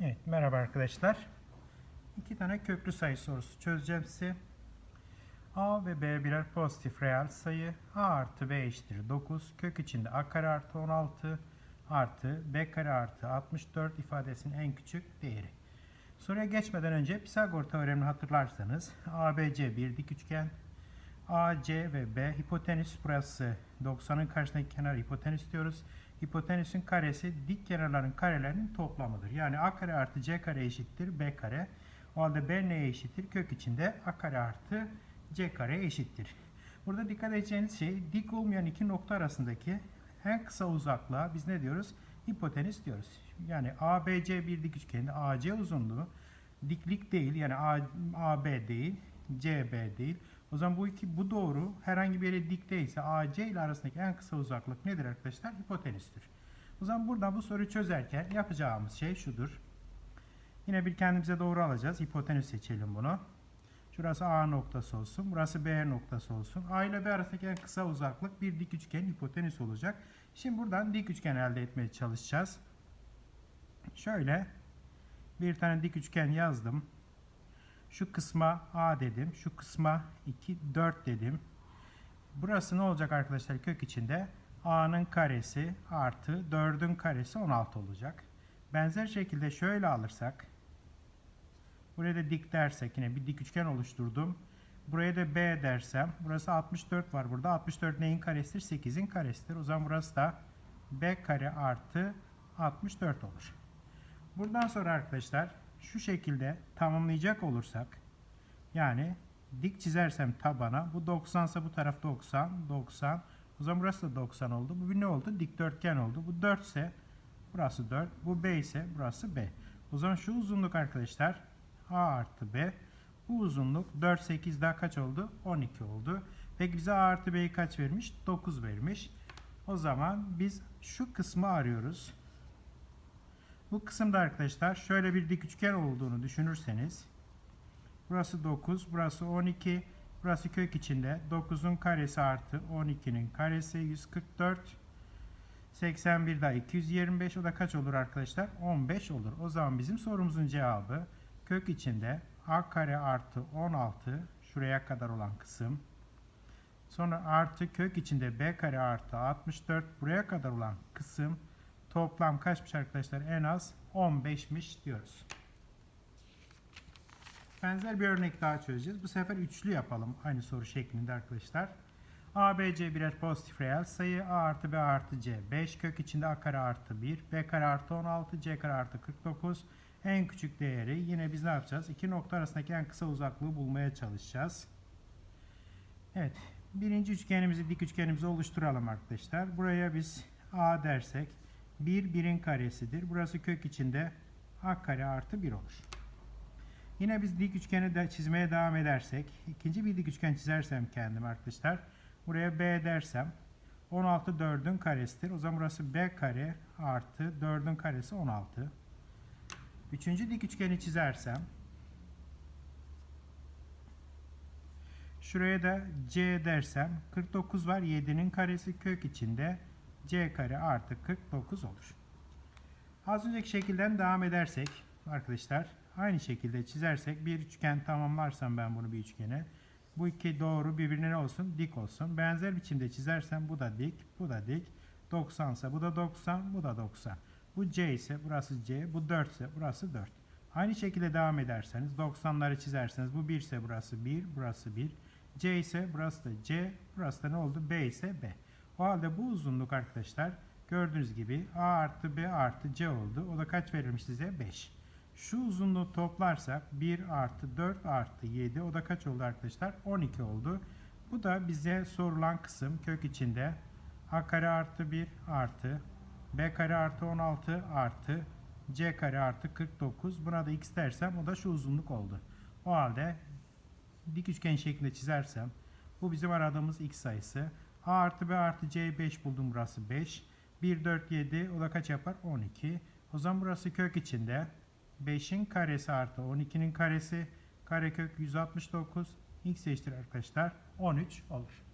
Evet, merhaba arkadaşlar. İki tane köklü sayı sorusu çözeceğim size. A ve B birer pozitif reel sayı. A artı B eşittir 9. Kök içinde A kare artı 16 artı B kare artı 64 ifadesinin en küçük değeri. Soruya geçmeden önce Pisagor teoremini hatırlarsanız ABC bir dik üçgen. AC ve B hipotenüs burası 90'ın karşısındaki kenar hipotenüs diyoruz. Hipotenüsün karesi dik kenarların karelerinin toplamıdır. Yani A kare artı C kare eşittir B kare. O halde B neye eşittir? Kök içinde A kare artı C kare eşittir. Burada dikkat edeceğiniz şey dik olmayan iki nokta arasındaki en kısa uzaklığa biz ne diyoruz? Hipotenüs diyoruz. Yani ABC bir dik üçgende AC uzunluğu diklik değil yani AB değil, CB değil. O zaman bu iki bu doğru herhangi bir yere dik değilse AC ile arasındaki en kısa uzaklık nedir arkadaşlar? Hipotenüstür. O zaman buradan bu soruyu çözerken yapacağımız şey şudur. Yine bir kendimize doğru alacağız. Hipotenüs seçelim bunu. Şurası A noktası olsun. Burası B noktası olsun. A ile B arasındaki en kısa uzaklık bir dik üçgen hipotenüs olacak. Şimdi buradan dik üçgen elde etmeye çalışacağız. Şöyle bir tane dik üçgen yazdım. Şu kısma A dedim. Şu kısma 2, 4 dedim. Burası ne olacak arkadaşlar kök içinde? A'nın karesi artı 4'ün karesi 16 olacak. Benzer şekilde şöyle alırsak buraya da dik dersek yine bir dik üçgen oluşturdum. Buraya da B dersem burası 64 var burada. 64 neyin karesidir? 8'in karesidir. O zaman burası da B kare artı 64 olur. Buradan sonra arkadaşlar şu şekilde tamamlayacak olursak yani dik çizersem tabana bu 90 ise bu taraf 90 90 o zaman burası da 90 oldu. Bu ne oldu? Dikdörtgen oldu. Bu 4 ise burası 4. Bu B ise burası B. O zaman şu uzunluk arkadaşlar A artı B. Bu uzunluk 4 8 daha kaç oldu? 12 oldu. Peki bize A artı B'yi kaç vermiş? 9 vermiş. O zaman biz şu kısmı arıyoruz. Bu kısımda arkadaşlar şöyle bir dik üçgen olduğunu düşünürseniz burası 9, burası 12, burası kök içinde 9'un karesi artı 12'nin karesi 144 81 daha 225 o da kaç olur arkadaşlar? 15 olur. O zaman bizim sorumuzun cevabı kök içinde a kare artı 16 şuraya kadar olan kısım sonra artı kök içinde b kare artı 64 buraya kadar olan kısım Toplam kaçmış arkadaşlar? En az 15'miş diyoruz. Benzer bir örnek daha çözeceğiz. Bu sefer üçlü yapalım. Aynı soru şeklinde arkadaşlar. A, B, C birer pozitif reel sayı. A artı B artı C 5 kök içinde A kare artı 1. B kare artı 16. C kare artı 49. En küçük değeri yine biz ne yapacağız? İki nokta arasındaki en kısa uzaklığı bulmaya çalışacağız. Evet. Birinci üçgenimizi, dik üçgenimizi oluşturalım arkadaşlar. Buraya biz A dersek 1 birin karesidir. Burası kök içinde a kare artı 1 olur. Yine biz dik üçgeni de çizmeye devam edersek, ikinci bir dik üçgen çizersem kendim arkadaşlar, buraya b dersem 16 4'ün karesidir. O zaman burası b kare artı 4'ün karesi 16. Üçüncü dik üçgeni çizersem, şuraya da c dersem 49 var 7'nin karesi kök içinde c kare artı 49 olur. Az önceki şekilden devam edersek arkadaşlar aynı şekilde çizersek bir üçgen tamamlarsam ben bunu bir üçgene bu iki doğru birbirine ne olsun? Dik olsun. Benzer biçimde çizersem bu da dik, bu da dik. 90 ise bu da 90, bu da 90. Bu C ise burası C, bu 4 ise burası 4. Aynı şekilde devam ederseniz 90'ları çizerseniz bu 1 ise burası 1, burası 1. C ise burası da C, burası da ne oldu? B ise B. O halde bu uzunluk arkadaşlar gördüğünüz gibi A artı B artı C oldu. O da kaç verilmiş size? 5. Şu uzunluğu toplarsak 1 artı 4 artı 7 o da kaç oldu arkadaşlar? 12 oldu. Bu da bize sorulan kısım kök içinde A kare artı 1 artı B kare artı 16 artı C kare artı 49. Buna da x dersem o da şu uzunluk oldu. O halde dik üçgen şeklinde çizersem bu bizim aradığımız x sayısı. A artı B artı C 5 buldum burası 5. 1, 4, 7 o da kaç yapar? 12. O zaman burası kök içinde 5'in karesi artı 12'nin karesi karekök 169 x eşittir arkadaşlar 13 olur.